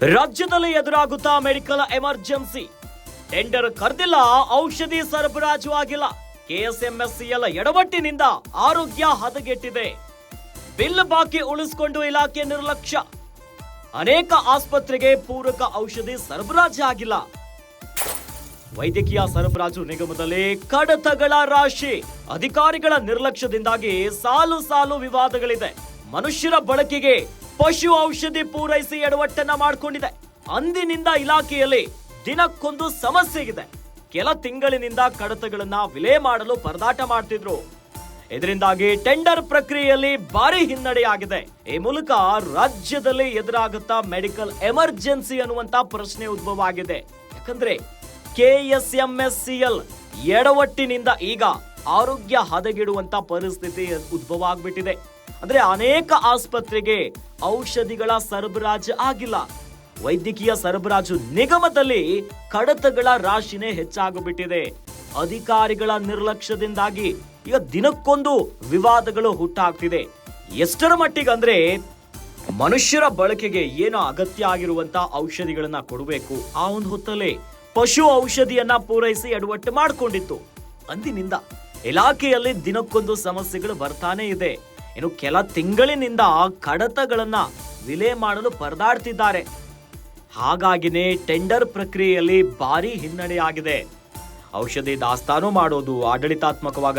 ರಾಜ್ಯದಲ್ಲಿ ಎದುರಾಗುತ್ತಾ medical emergency. Tender ಕರೆದಿಲ್ಲ, ಔಷಧಿ ಸರಬರಾಜು ಆಗಿಲ್ಲ ಕೆಎಸ್ಎಂಎಸ್ಸಿಎಲ್ ಎಡವಟ್ಟಿನಿಂದ ಆರೋಗ್ಯ ಹದಗೆಟ್ಟಿದೆ. ಬಿಲ್ ಬಾಕಿ ಉಳಿಸಿಕೊಂಡು ಇಲಾಖೆ ನಿರ್ಲಕ್ಷ್ಯ. ಅನೇಕ ಆಸ್ಪತ್ರೆಗೆ ಪೂರಕ ಔಷಧಿ ಸರಬರಾಜು ಆಗಿಲ್ಲ. ವೈದ್ಯಕೀಯ ಸರಬರಾಜು ನಿಗಮದಲ್ಲಿ ಕಡತಗಳ ರಾಶಿ. ಅಧಿಕಾರಿಗಳ ನಿರ್ಲಕ್ಷ್ಯದಿಂದಾಗಿ ಸಾಲು ಸಾಲು ವಿವಾದಗಳಿದೆ. ಮನುಷ್ಯರ ಬಳಕೆಗೆ ಪಶು ಔಷಧಿ ಪೂರೈಸಿ ಎಡವಟ್ಟನ್ನ ಮಾಡಿಕೊಂಡಿದೆ. ಅಂದಿನಿಂದ ಇಲಾಖೆಯಲ್ಲಿ ದಿನಕ್ಕೊಂದು ಸಮಸ್ಯೆ ಕೆಲ ತಿಂಗಳಿನಿಂದ ಕಡತಗಳನ್ನ ವಿಲೇ ಮಾಡಲು ಪರದಾಟ ಮಾಡ್ತಿದ್ರು. ಇದರಿಂದಾಗಿ ಟೆಂಡರ್ ಪ್ರಕ್ರಿಯೆಯಲ್ಲಿ ಭಾರಿ ಹಿನ್ನಡೆಯಾಗಿದೆ. ಈ ಮೂಲಕ ರಾಜ್ಯದಲ್ಲಿ ಎದುರಾಗುತ್ತಾ ಮೆಡಿಕಲ್ ಎಮರ್ಜೆನ್ಸಿ ಅನ್ನುವಂತ ಪ್ರಶ್ನೆ ಉದ್ಭವ ಆಗಿದೆ ಯಾಕಂದ್ರೆ ಕೆಎಸ್ಎಂಎಸ್ಸಿಎಲ್ ಎಡವಟ್ಟಿನಿಂದ ಈಗ ಆರೋಗ್ಯ ಹದಗೆಡುವಂತ ಪರಿಸ್ಥಿತಿ ಉದ್ಭವ ಆಗ್ಬಿಟ್ಟಿದೆ. ಅಂದ್ರೆ ಅನೇಕ ಆಸ್ಪತ್ರೆಗೆ ಔಷಧಿಗಳ ಸರಬರಾಜು ಆಗಿಲ್ಲ. ವೈದ್ಯಕೀಯ ಸರಬರಾಜು ನಿಗಮದಲ್ಲಿ ಕಡತಗಳ ರಾಶಿನೇ ಹೆಚ್ಚಾಗಿಬಿಟ್ಟಿದೆ. ಅಧಿಕಾರಿಗಳ ನಿರ್ಲಕ್ಷ್ಯದಿಂದಾಗಿ ಈಗ ದಿನಕ್ಕೊಂದು ವಿವಾದಗಳು ಹುಟ್ಟಾಗ್ತಿದೆ. ಎಷ್ಟರ ಮಟ್ಟಿಗೆ ಅಂದ್ರೆ ಮನುಷ್ಯರ ಬಳಕೆಗೆ ಏನೋ ಅಗತ್ಯ ಆಗಿರುವಂತ ಔಷಧಿಗಳನ್ನ ಕೊಡಬೇಕು ಆ ಒಂದು ಹೊತ್ತಲ್ಲೇ ಪಶು ಔಷಧಿಯನ್ನ ಪೂರೈಸಿ ಎಡವಟ್ಟು ಮಾಡಿಕೊಂಡಿತ್ತು. ಅಂದಿನಿಂದ ಇಲಾಖೆಯಲ್ಲಿ ದಿನಕ್ಕೊಂದು ಸಮಸ್ಯೆಗಳು ಬರ್ತಾನೆ ಇದೆ. ಇನ್ನು ಕೆಲ ತಿಂಗಳಿನಿಂದ ಕಡತಗಳನ್ನ ವಿಲೇ ಮಾಡಲು ಪರದಾಡ್ತಿದ್ದಾರೆ. ಹಾಗಾಗಿನೇ ಟೆಂಡರ್ ಪ್ರಕ್ರಿಯೆಯಲ್ಲಿ ಭಾರಿ ಹಿನ್ನಡೆಯಾಗಿದೆ ಔಷಧಿ ದಾಸ್ತಾನು ಮಾಡೋದು ಆಡಳಿತಾತ್ಮಕವಾಗ